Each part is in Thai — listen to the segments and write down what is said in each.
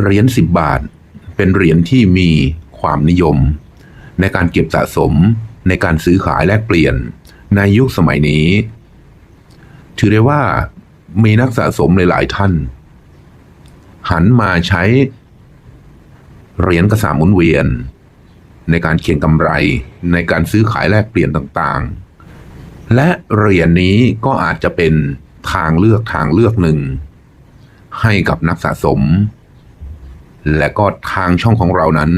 เหรียญสิบบาท เป็นเหรียญที่มีความนิยม ในการเก็บสะสมในการซื้อขายแลกเปลี่ยนในยุคสมัยนี้ ถือได้ว่ามีนักสะสมหลาย ๆ ท่าน หันมาใช้เหรียญกระสาหมุนเวียน ในการเขียนกำไรในการซื้อขายแลกเปลี่ยนต่าง ๆ และเหรียญนี้ก็อาจจะเป็นทางเลือกทางเลือกหนึ่ง ให้กับนักสะสม และก็ทางช่องของเรานั้น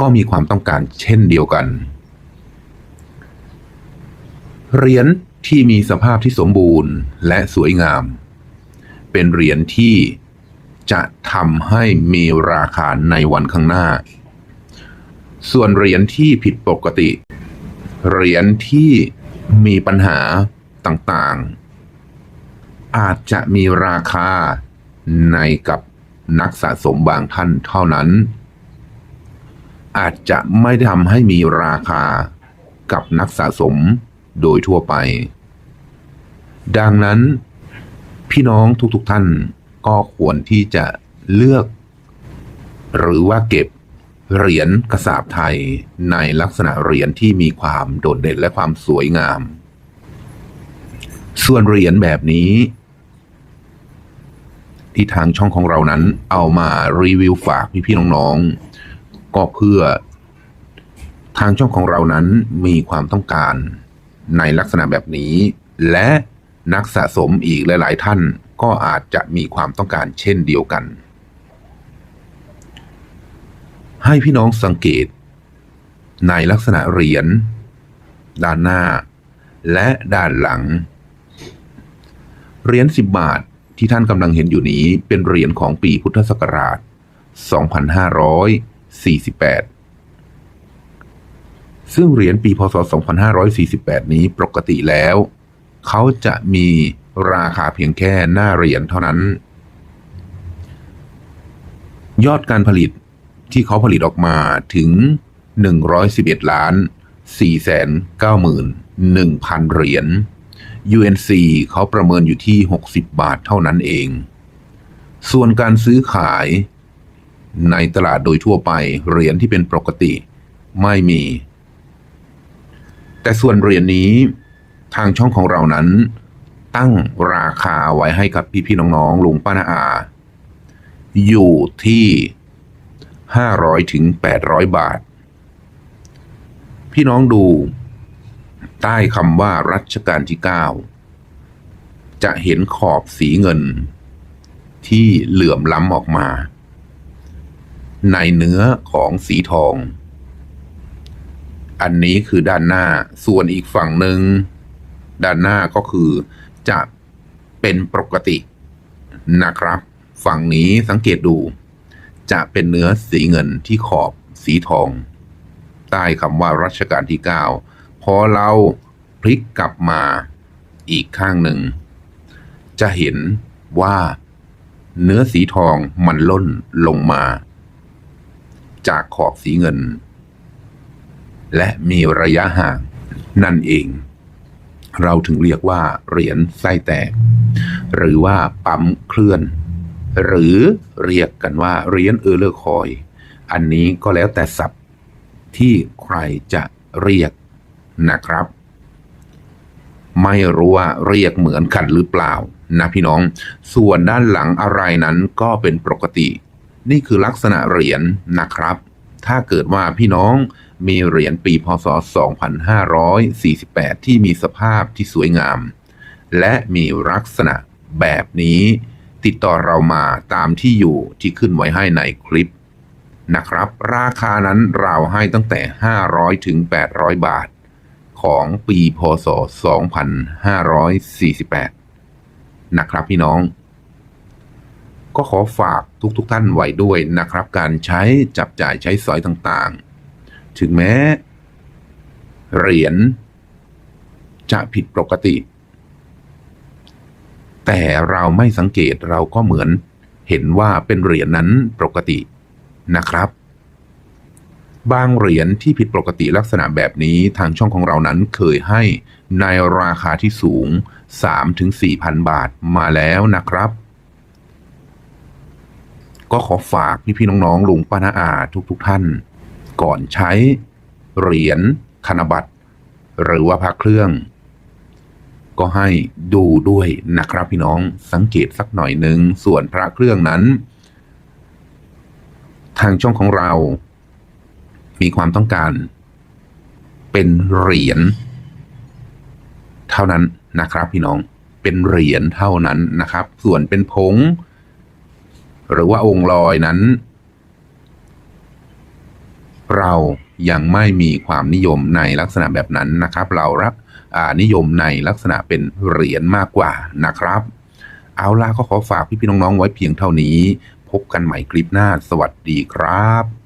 ก็มีความต้องการเช่นเดียวกัน เหรียญที่มีสภาพที่สมบูรณ์และสวยงาม เป็นเหรียญที่จะทำให้มีราคาในวันข้างหน้า ส่วนเหรียญที่ผิดปกติ เหรียญที่มีปัญหาต่างๆ อาจจะมีราคาในกับ นักสะสมบางท่านเท่านั้น อาจจะไม่ทำให้มีราคากับนักสะสมโดยทั่วไป ดังนั้น พี่น้องทุกๆท่านก็ควรที่จะเลือก หรือว่าเก็บเหรียญกระสาบไทยในลักษณะเหรียญที่มีความโดดเด่นและความสวยงาม ส่วนเหรียญแบบนี้ ที่ทางช่องของเรานั้น เอามารีวิวฝากพี่ๆน้องๆ ก็เพื่อทางช่องของเรานั้นมีความต้องการในลักษณะแบบนี้ และนักสะสมอีกหลาย ๆ ท่านก็อาจจะมีความต้องการเช่นเดียวกัน ให้พี่น้องสังเกต ในลักษณะเหรียญด้านหน้า และด้านหลัง เหรียญสิบบาท ที่ท่านกำลังเห็นอยู่นี้เป็นเหรียญของปีพุทธศักราช 2548 ซึ่งเหรียญปีพศ 2548 นี้ปกติแล้ว เขาจะมีราคาเพียงแค่หน้าเหรียญเท่านั้น ยอดการผลิตที่เขาผลิตออกมาถึง 111 ล้าน4แสน9หมื่น1,000 เหรียญ UNC เขาประเมินอยู่ที่ 60 บาทเท่านั้นเอง ส่วนการซื้อขาย ในตลาดโดยทั่วไปเหรียญที่เป็นปกติไม่มี แต่ส่วนเหรียญนี้ทางช่องของเรานั้น ตั้งราคาไว้ให้กับพี่ๆน้องๆลุงป้านาอา อยู่ที่ 500ถึง800 บาท พี่น้องดู ใต้คำว่ารัชกาลที่ 9 จะเห็นขอบสีเงิน ที่เหลื่อมล้ำออกมา ในเนื้อของสีทอง อันนี้คือด้านหน้าส่วนอีกฝั่งหนึ่ง ด้านหน้าก็คือจะเป็นปกตินะครับ ฝั่งนี้สังเกตดู จะเป็นเนื้อสีเงินที่ขอบสีทอง ใต้คำว่ารัชกาลที่ 9 พอเราพลิกกลับมาอีกข้างหนึ่ง จะเห็นว่าเนื้อสีทองมันล่นลงมา จากขอบสีเงิน และมีระยะห่างนั่นเอง เราถึงเรียกว่าเหรียญไส้แตก หรือว่าปั๊มเคลื่อน หรือเรียกกันว่าเหรียญเออร์เลอร์คอย อันนี้ก็แล้วแต่ศัพท์ที่ใครจะเรียก นะครับ ไม่รู้ว่าเรียกเหมือนกันหรือเปล่านะพี่น้อง ส่วนด้านหลังอะไรนั้นก็เป็นปกติ นี่คือลักษณะเหรียญนะครับ ถ้าเกิดว่าพี่น้องมีเหรียญปีพศ 2548 ที่มีสภาพที่สวยงาม และมีลักษณะแบบนี้ ติดต่อเรามาตามที่อยู่ที่ขึ้นไว้ให้ในคลิปนะครับ ราคานั้นเราให้ตั้งแต่ 500 ถึง 800 บาท ของปีพศ 2548 นะครับพี่น้อง ก็ขอฝากทุกๆทท่านไว้ด้วยนะครับ การใช้จับจ่ายใช้สอยต่างๆ ถึงแม้ เหรียญจะผิดปกติ แต่เราไม่สังเกตเราก็เหมือนเห็นว่าเป็นเหรียญนั้นปกตินะครับ บางเหรียญที่ผิดปกติลักษณะแบบนี้ทางช่องของเรานั้นเคยให้ในราคาที่สูง 3-4,000 บาทมาแล้วนะครับ ก็ขอฝากพี่ๆน้องๆลุงป้านาอาทุกๆท่าน ก่อนใช้เหรียญธนบัตร หรือว่าพระเครื่อง ก็ให้ดูด้วยนะครับพี่น้องสังเกตสักหน่อยหนึ่งส่วนพระเครื่องนั้น ทางช่องของเรา มีความต้องการ เป็นเหรียญเท่านั้นนะครับ พี่น้องเป็นเหรียญเท่านั้นนะครับ ส่วนเป็นผง หรือว่าองค์ลอยนั้น เรายังไม่มีความนิยมในลักษณะแบบนั้นนะครับ เรารับนิยมในลักษณะเป็นเหรียญมากกว่านะครับ เอาล่ะก็ขอฝากพี่ๆน้องๆไว้เพียงเท่านี้ พบกันใหม่คลิปหน้า สวัสดีครับ